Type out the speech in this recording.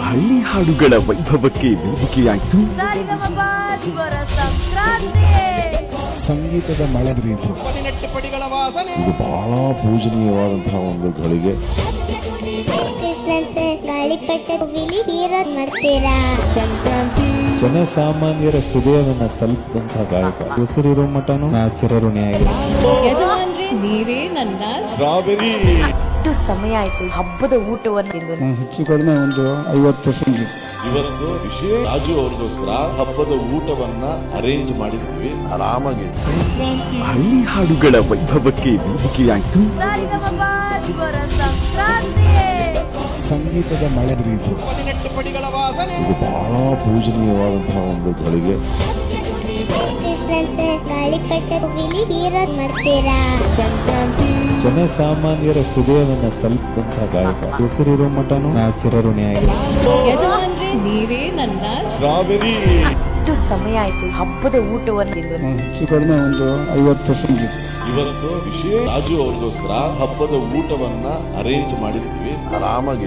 ಹಳ್ಳಿ ಹಾಡುಗಳ ವೈಭವಕ್ಕೆ ವೇದಿಕೆಯಾಯಿತು. ಸಂಗೀತದ ಮಳೆದ್ರಿ ಇದು ಇದು ಬಹಳ ಪೂಜನೀಯವಾದಂತಹ ಒಂದು ಗಳಿಗೆ. ಜನಸಾಮಾನ್ಯರ ಹೃದಯವನ್ನ ತಲುಪಿದಂತಹ ಗಾಯಕ. ಹೆಸರಿರೋ ಇರೋ ಮಠನು. ಚಿರಋಣಿಯಾಗಿದೆ ಯಜಮಾನ್ರೆ ನೀವೇ ನನ್ನ ಎಷ್ಟು ಸಮಯ ಆಯ್ತು ಹಬ್ಬದ ಊಟವನ್ನು ಹೆಚ್ಚು ಕಡಿಮೆ ಒಂದು ಐವತ್ತು ಸಂಜೆ ಇವರೊಂದು ವಿಶೇಷ ರಾಜು ಅವರಿಗೋಸ್ಕರ ಹಬ್ಬದ ಊಟವನ್ನ ಅರೇಂಜ್ ಮಾಡಿದ್ವಿ. ಆರಾಮಾಗಿ. ಹಳ್ಳಿ ಹಾಡುಗಳ ವೈಭವಕ್ಕೆ ವೇದಿಕೆಯಾಯ್ತು ಸಂಗೀತದ ಮಳೆ ಬಹಳ ಪೂಜನೀಯವಾದಂತಹ ಒಂದು ಗಳಿಗೆ. ಕೃಷ್ಣನ್ ಸಾಮಾನ್ಯರ ಗಾಳಿಪಟ ವಿಲಿ ಹೀರೋದ್ ಮಾಡ್ತೀರಾ ಜನಸಾಮಾನ್ಯರ ಹೃದಯವನ್ನ ತಲುಪಿದಂತಹ ಗಾಯಕ. ಹೆಸರಿರೋ ಮಟನು? ಯಜಮಾನ್ರೆ ನೀವೇ ನನ್ನ ಎಷ್ಟು ಸಮಯ ಆಯ್ತು. ಹಬ್ಬದ ಊಟವನ್ನು ಹೆಚ್ಚು ಕಡಿಮೆ ಒಂದು ಐವತ್ತು ವರ್ಷ ಇವತ್ತು ವಿಶೇಷ ರಾಜು ಅವ್ರಿಗೋಸ್ಕರ ಹಬ್ಬದ ಊಟವನ್ನ ಅರೇಂಜ್ ಮಾಡಿದ್ವಿ ಆರಾಮಾಗಿ.